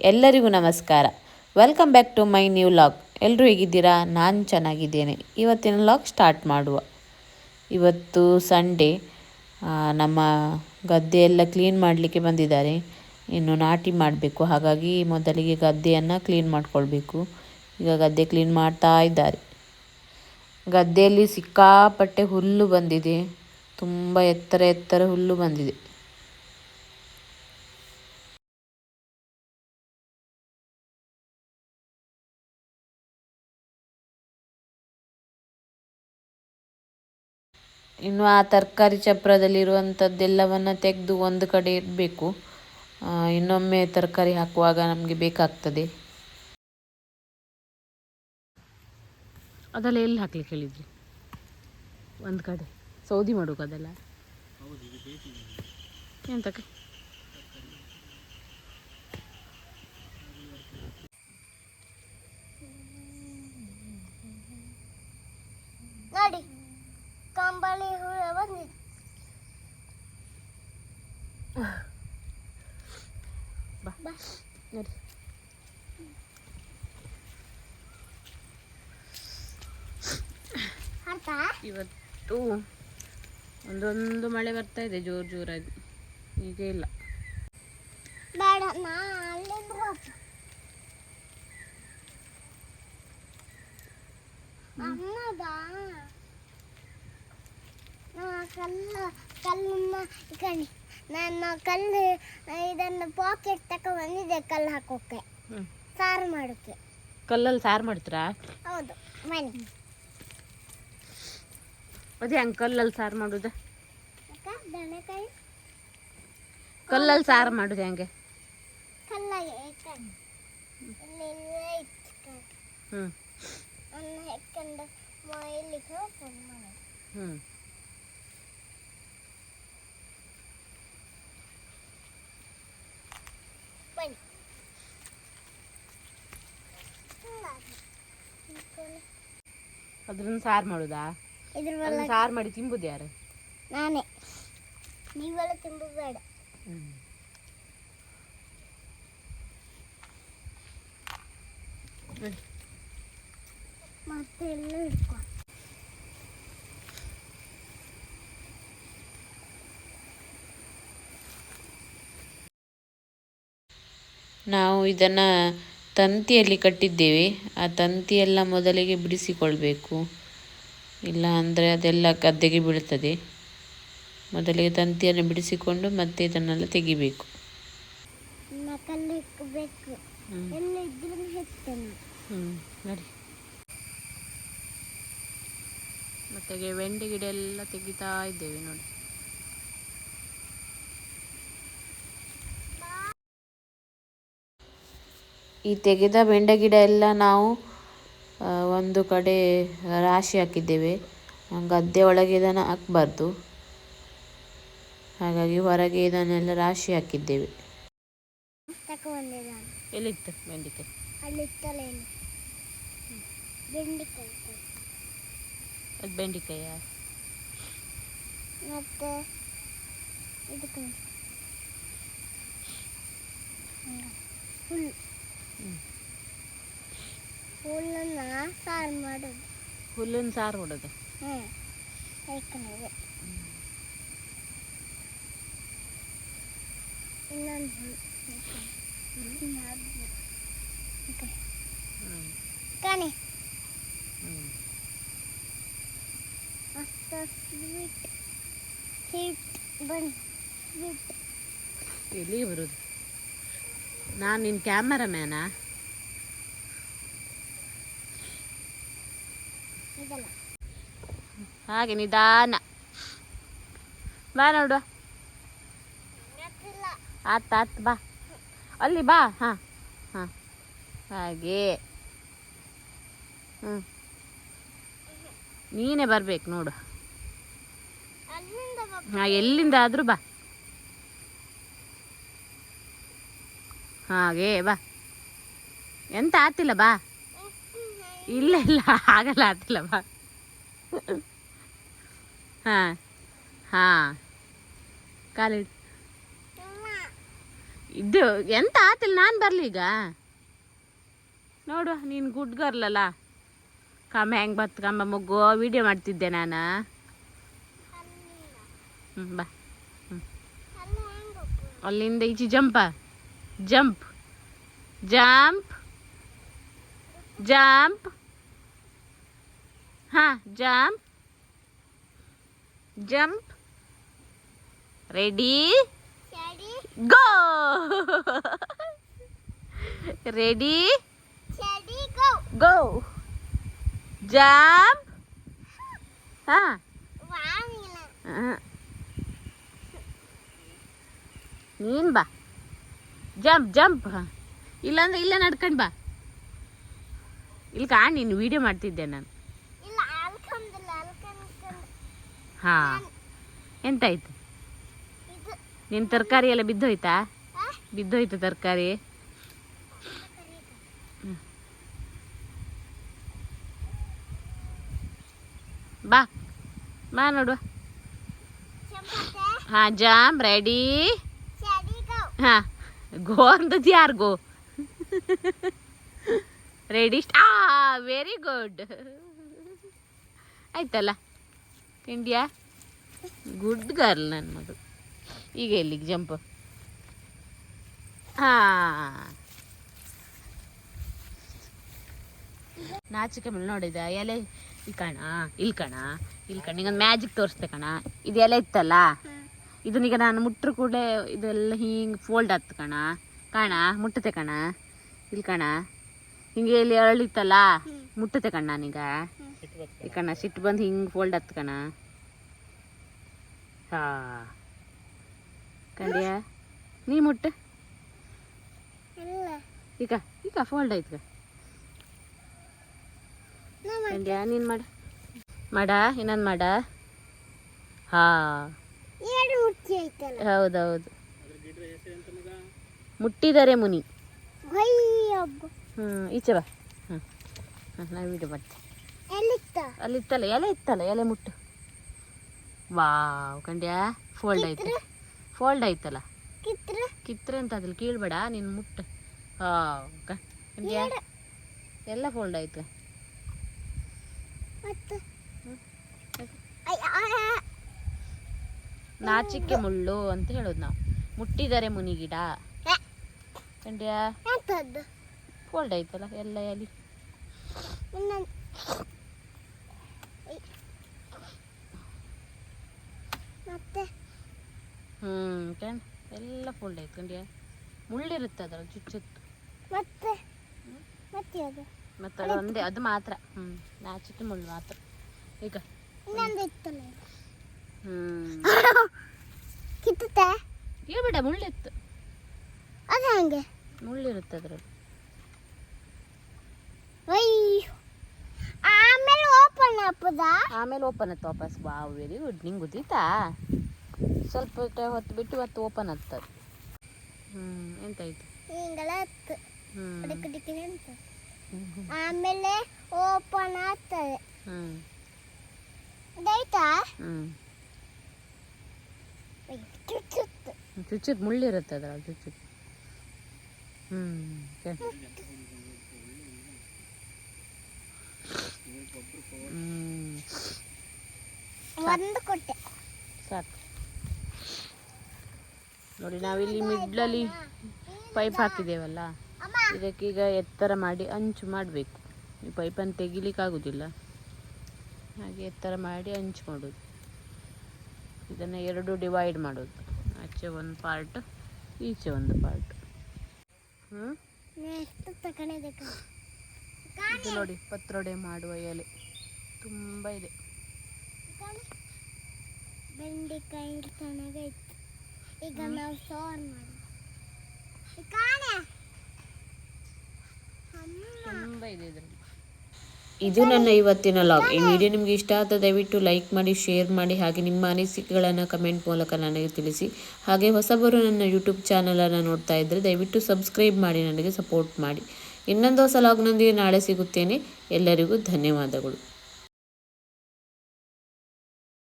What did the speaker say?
ಎಲ್ಲರಿಗೂ ನಮಸ್ಕಾರ. Welcome back to my new vlog ಎಲ್ಲರೂ ಹೇಗಿದ್ದೀರಾ? ನಾನು ಚೆನ್ನಾಗಿದ್ದೇನೆ. ಇವತ್ತಿನ ಲಾಗ್ ಸ್ಟಾರ್ಟ್ ಮಾಡುವ. ಇವತ್ತು ಸಂಡೇ ನಮ್ಮ ಗದ್ದೆ ಎಲ್ಲ ಕ್ಲೀನ್ ಮಾಡಲಿಕ್ಕೆ ಬಂದಿದ್ದಾರೆ. ಇನ್ನು ನಾಟಿ ಮಾಡಬೇಕು. ಹಾಗಾಗಿ ಮೊದಲಿಗೆ ಗದ್ದೆಯನ್ನು ಕ್ಲೀನ್ ಮಾಡಿಕೊಳ್ಬೇಕು. ಈಗ ಗದ್ದೆ ಕ್ಲೀನ್ ಮಾಡ್ತಾ ಇದ್ದಾರೆ. ಗದ್ದೆಯಲ್ಲಿ ಸಿಕ್ಕಾಪಟ್ಟೆ ಹುಲ್ಲು ಬಂದಿದೆ. ತುಂಬ ಎತ್ತರ ಎತ್ತರ ಹುಲ್ಲು ಬಂದಿದೆ. ಇನ್ನು ಆ ತರಕಾರಿ ಚಪ್ರದಲ್ಲಿರುವಂಥದ್ದೆಲ್ಲವನ್ನು ತೆಗೆದು ಒಂದು ಕಡೆ ಇಡಬೇಕು. ಇನ್ನೊಮ್ಮೆ ತರಕಾರಿ ಹಾಕುವಾಗ ನಮಗೆ ಬೇಕಾಗ್ತದೆ. ಅದೆಲ್ಲ ಎಲ್ಲಿ ಹಾಕ್ಲಿಕ್ಕೆ ಹೇಳಿದ್ರಿ? ಒಂದು ಕಡೆ. ಸೌದಿ ಮಾಡೋಕೆ ಅದೆಲ್ಲ? ಎಂತಕ್ಕೆ ನೋಡಿ ಕಂಬಳಿ ಹುಳ ಬಂದಿದೆ ಬಾ. ನೋಡಿ. ಇವತ್ತು ಒಂದೊಂದು ಮಳೆ ಬರ್ತಾ ಇದೆ ಜೋರು ಜೋರಾಗಿ. ಈಗ ಇಲ್ಲ. ಬೇಡ ಕಲ್ಲು ಕಲ್ಲನ್ನ ಇಕಣಿ ನಾನು ಕಲ್ಲು ಇದನ್ನು ಪಾಕೆಟ್ ತಕ ಬಂದಿದ್ದೆ ಕಲ್ಲು ಹಾಕೋಕೆ. ಹ್ಞೂ ಸಾರು ಮಾಡೋಕೆ. ಕಲ್ಲಲ್ಲಿ ಸಾರು ಮಾಡ್ತೀರಾ? ಹೌದು ಬನ್ನಿ. ಅದೇ ಹಂಗೆ ಕಲ್ಲಲ್ಲಿ ಸಾರು ಮಾಡೋದು. ದಣಕಾಯಿ ಕಲ್ಲಲ್ಲಿ ಸಾರು ಮಾಡೋದು ಹೆಂಗೆ? ಕಲ್ಲಾಗೆ ಹ್ಞೂ ಹ್ಞೂ ಬನ್ನಿ ಅದ್ರನ್ನ ಸಾರ್ ಮಾಡೋದಾ? ಇದ್ರ ಅದನ್ನ ಸಾರು ಮಾಡಿ ತಿಂಬುದು ಯಾರು? ನಾನೇ. ನೀವೆಲ್ಲ ತಿಂಬಬೇಡ ಮತ್ತೆ ಎಲ್ಲ ಇಟ್ಕೊ. ನಾವು ಇದನ್ನು ತಂತಿಯಲ್ಲಿ ಕಟ್ಟಿದ್ದೇವೆ. ಆ ತಂತಿಯೆಲ್ಲ ಮೊದಲಿಗೆ ಬಿಡಿಸಿಕೊಳ್ಬೇಕು. ಇಲ್ಲ ಅಂದರೆ ಅದೆಲ್ಲ ಗದ್ದೆಗೆ ಬೀಳ್ತದೆ ಮೊದಲಿಗೆ ತಂತಿಯನ್ನು ಬಿಡಿಸಿಕೊಂಡು ಮತ್ತೆ ಇದನ್ನೆಲ್ಲ ತೆಗಿಬೇಕು. ಮತ್ತೆ ಬೆಂಡೆ ಗಿಡ ಎಲ್ಲ ತೆಗಿತಾ ಇದ್ದೇವೆ ನೋಡಿ. ಈ ತೆಗೆದ ಬೆಂಡೆ ಗಿಡ ಎಲ್ಲ ನಾವು ಒಂದು ಕಡೆ ರಾಶಿ ಹಾಕಿದ್ದೇವೆ. ಗದ್ದೆ ಒಳಗೆ ಇದನ್ನು ಹಾಕ್ಬಾರ್ದು. ಹಾಗಾಗಿ ಹೊರಗೆ ಇದನ್ನೆಲ್ಲ ರಾಶಿ ಹಾಕಿದ್ದೇವೆ. ಎಲ್ಲಿತ್ತು ಬೆಂಡೆಕಾಯಿ ಬೆಂಡೆಕಾಯಿಯ ಇತ್ತಲೇನು ಬೆಂಡೆಕಾಯಿ ಅದು ಬೆಂಡೆಕಾಯ? ಮತ್ತೆ ಸಾರು ಮಾಡೋದು. ಹುಲ್ಲಿನ ಸಾರು ಹೊಡೋದು ಹ್ಞೂ. ಯಾಕಂದ್ರೆ ಇನ್ನೊಂದು ಕಾಣಿ. ಸ್ವೀಟ್ ಸ್ವೀಟ್ ಬನ್ನಿ. ಸ್ವೀಟ್ ಎಲ್ಲಿಗೆ ಬರೋದು? ನಾನು ನಿನ್ನ ಕ್ಯಾಮರಾಮ್ಯಾನಾ ಇದಲ್ಲ ಹಾಗೆ ನಿಧಾನ. ಬಾ ನೋಡುವ ಆತ ಆತ್ ಬಾ. ಅಲ್ಲಿ ಬಾ ಹಾ ಹಾ. ಹಾಗೆ. ಹ್ಮ್. ನೀನೇ ಬರ್ಬೇಕು ನೋಡು. ಹಾಂ ಎಲ್ಲಿಂದ ಆದರೂ ಬಾ. ಹಾಗೆ ಬಾ. ಎಂತ ಆತಿಲ್ಲ ಬಾ. ಇಲ್ಲ ಇಲ್ಲ, ಆಗಲ್ಲ ಆತಿಲ್ಲ ಬಾ. ಹಾಂ ಹಾಂ. ಕಾಲಿಡ್. ಇದು ಎಂತ ಆತಿಲ್ಲ, ನಾನು ಬರಲಿ ಈಗ? ನೋಡು, ನೀನು ಗುಡ್ ಗರ್ಲ್ ಅಲ್ಲ. ಕಮ್ಮ ಹೆಂಗೆ ಬತ್ತು ಕಂಬ ಮಗ್ಗು ವಿಡಿಯೋ ಮಾಡ್ತಿದ್ದೆ ನಾನು. ಹ್ಞೂ ಬಾ. ಅಲ್ಲಿ ಅಲ್ಲಿಂದ ಈಚೆ ಜಂಪ. ಜಂಪ್. ಜಂಪ್. ಜಂಪ್ ಹಾಂ ಜಂಪ್ ಜಂಪ್ ರೆಡಿ ಸರಿ ಗೋ ರೆಡಿ ಸರಿ ಗೋ ಗೋ ಜಂಪ್ ಹಾಂ ವಾಮಿಲ್ಲ ನೀನು ಬಾ ಜಂಪ್ ಜಂಪ್ ಇಲ್ಲಾಂದ್ರೆ ಇಲ್ಲೇ ನಡ್ಕೊಂಡು ಬಾ ಇಲ್ಲಿ ಕಾಣ್ ನೀನು ವಿಡಿಯೋ ಮಾಡ್ತಿದ್ದೆ ನಾನು. ಹಾ. ಎಂತಾಯ್ತು? ನಿನ್ನ ತರಕಾರಿ ಎಲ್ಲ ಬಿದ್ದೋಯ್ತಾ? ಬಿದ್ದೋಯ್ತು ತರಕಾರಿ? ಬಾ ಬಾ ನೋಡುವ. ಹಾ ಜಾಮ್ ರೆಡಿ ಹಾ ಗೋ ಅಂತದ್ದು ಯಾರು ಗೋ ರೆಡಿ ಆ ವೆರಿ ಗುಡ್ ಆಯ್ತಲ್ಲ? ಇಂಡಿಯಾ ಗುಡ್ ಗರ್ಲ್ ನನ್ನ ಮಗಳು ಈಗ ಎಲ್ಲಿಗೆ ಜಂಪ್ ಹಾಂ. ನಾಚಿಕೆ ಮೇಲೆ ನೋಡಿದ ಎಲೆ ಇಲ್ಲಿ ಕಣ ಇಲ್ಲಿ ಕಣ ಇಲ್ಲಿ ಕಣ ಈಗ ಮ್ಯಾಜಿಕ್ ತೋರಿಸ್ತೆ ಕಣ. ಇದು ಎಲೆ ಇತ್ತಲ್ಲ? ಇದನ್ನೀಗ ನಾನು ಮುಟ್ಟ್ರ ಕೂಡ ಇದೆಲ್ಲ ಹಿಂಗೆ ಫೋಲ್ಡ್ ಆಯ್ತು ಕಣ. ಕಾಣ ಮುಟ್ಟತೆ ಕಣ. ಇಲ್ಲಿ ಕಣ. ಹಿಂಗೆ ಇಲ್ಲಿ ಅರಳಿತ್ತಲ್ಲ? ಮುಟ್ಟತೆ ಕಣ್ಣ ನಾನೀಗ. ಈ ಕಣ್ಣ ಸಿಟ್ಟು ಬಂದು ಹಿಂಗೆ ಫೋಲ್ಡ್ ಹತ್ತು ಕಣ. ಹಾ. ಕಂಡ್ಯಾ? ನೀ ಮುಟ್ಟ. ಇಲ್ಲ. ಈಗ ಈಗ ಫೋಲ್ಡ್ ಆಯ್ತು ಕಂಡ್ಯ ನೀನ್ ನೀನು ಮಾಡ. ಮಾಡ ಇನ್ನೊಂದು ಮಾಡ. ಹಾ. ಹೌದೌದು. ಮುಟ್ಟಿದರೆ ಮುನಿ. ಹ್ಞೂ ಈಚೆ ಬಾ ಹ್ಞೂ ಹಾಂ ನಾನು ವಿಡಿಯೋ ಮಾಡ್ತೀನಿ ಅಲ್ಲಿ ಇತ್ತಲ್ಲ ಎಲೆ ಇತ್ತಲ್ಲ ಎಲೆ ಮುಟ್ಟು. ವಾವ್ ಕಂಡ್ಯಾ ಫೋಲ್ಡ್ ಆಯ್ತು. ಫೋಲ್ಡ್ ಆಯ್ತಲ್ಲ? ಕಿತ್ರ? ಅಂತ ಅದ್ರಲ್ಲಿ ಕೀಳ್ಬೇಡ ನೀನು ಮುಟ್ಟು. ಹಾಂ ಕಂಡ್ಯಾ ಎಲ್ಲ ಫೋಲ್ಡ್ ಆಯ್ತು. ನಾಚಿಕೆ ಮುಳ್ಳು ಅಂತ ಹೇಳೋದು ನಾವು. ಮುಟ್ಟಿದರೆ ಮುನಿಗಿಡ. ಕಂಡ್ಯಾ ಎಂತದ್ದು ಆಯ್ತಲ್ಲ ಎಲ್ಲ ಎಲಿ. ಮತ್ತೆ? ಹ್ಞೂ ಕಣ್ ಎಲ್ಲ ಫೋಲ್ಡ್ ಆಯ್ತು ಕಂಡ್ಯಾ ಮುಳ್ಳಿರುತ್ತೆ ಅದ್ರಲ್ಲಿ ಚುಚ್ಚುತ್ತು ಮತ್ತೆ? ಮತ್ತೆ ಅದು ಒಂದೇ ಅದು ಮಾತ್ರ. ಹ್ಞೂ ನಾಚಿಟ್ಟು ಮುಳ್ಳು ಮಾತ್ರ. ಈಗ. ಹ್ಞೂ ಹೇಳ್ಬೇಡ ಮುಳ್ಳಿತ್ತು. ಅದು ಹಂಗೆ. ಮುಳ್ಳಿರುತ್ತೆ ಅದ್ರಲ್ಲಿ. ಆಮೇಲೆ ಓಪನ್ ಹಾಪುದಾ ಆಮೇಲೆ ಓಪನ್ ಆಯ್ತು ವಾಪಸ್. ವಾ ವೆರಿ ಗುಡ್ ನಿಂಗೆ ಗೊತ್ತಿತ್ತಾ? ಸ್ವಲ್ಪ ಹೊತ್ತು ಬಿಟ್ಟು ಮತ್ತೆ ಓಪನ್ ಆಗ್ತದೆ. ಹ್ಞೂ ಎಂತಾಯ್ತು? ಹಿಂಗೆಲ್ಲ ಹತ್ತು ಅದಕ್ಕೆ ಡಿಕ್ಕಿ ಡಿಕ್ ಅಂತ ಆಮೇಲೆ ಓಪನ್ ಆಗ್ತದೆ. ಹ್ಞೂ ಅದಾಯ್ತಾ? ಹ್ಞೂ ಚುಚ್ಚುತ್ತೆ. ಚುಚ್ಚುತ್ತೆ ಮುಳ್ಳಿರುತ್ತೆ ಅದರಲ್ಲಿ ಚುಚ್ಚುತ್ತೆ. ಹ್ಞೂ ಹ್ಞೂ ಒಂದು ಕೊಟ್ಟೆ. ಸಾಕು. ನೋಡಿ ನಾವಿಲ್ಲಿ ಮಿಡ್ಲಲ್ಲಿ ಪೈಪ್ ಹಾಕಿದ್ದೇವಲ್ಲ ಇದಕ್ಕೀಗ ಎತ್ತರ ಮಾಡಿ ಅಂಚು ಮಾಡಬೇಕು. ಈ ಪೈಪನ್ನು ತೆಗಿಲಿಕ್ಕಾಗೋದಿಲ್ಲ. ಹಾಗೆ ಎತ್ತರ ಮಾಡಿ ಅಂಚು ಮಾಡೋದು. ಇದನ್ನು ಎರಡು ಡಿವೈಡ್ ಮಾಡೋದು. ಆಚೆ ಒಂದು ಪಾರ್ಟ್ ಈಚೆ ಒಂದು ಪಾರ್ಟ್. ಹ್ಞೂ ಇದು ನೋಡಿ ಪತ್ರೊಡೆ ಮಾಡುವ ಎಲೆ. ತುಂಬ ಇದೆ. ಬೆಂಡೆಕಾಯಿ ಚೆನ್ನಾಗೈತೆ ಈಗ ನಾವು ಸಾರ್ ಮಾಡಿ ಕಾಣೆ. ಅಮ್ಮ. ತುಂಬ ಇದೆ ಇದರಲ್ಲಿ. ಇದು ನನ್ನ ಇವತ್ತಿನ ಲಾಗ್ ಈ ವಿಡಿಯೋ ನಿಮಗೆ ಇಷ್ಟ ಆದ ದಯವಿಟ್ಟು ಲೈಕ್ ಮಾಡಿ ಶೇರ್ ಮಾಡಿ ಹಾಗೆ ನಿಮ್ಮ ಅನಿಸಿಕೆಗಳನ್ನು ಕಮೆಂಟ್ ಮೂಲಕ ನನಗೆ ತಿಳಿಸಿ. ಹಾಗೆ ಹೊಸಬರು ನನ್ನ ಯೂಟ್ಯೂಬ್ ಚಾನಲನ್ನು ನೋಡ್ತಾ ಇದ್ದರೆ ದಯವಿಟ್ಟು ಸಬ್ಸ್ಕ್ರೈಬ್ ಮಾಡಿ ನನಗೆ ಸಪೋರ್ಟ್ ಮಾಡಿ. ಇನ್ನೊಂದು ಹೊಸ ಲಾಗ್ನೊಂದಿಗೆ ನಾಳೆ ಸಿಗುತ್ತೇನೆ. ಎಲ್ಲರಿಗೂ ಧನ್ಯವಾದಗಳು.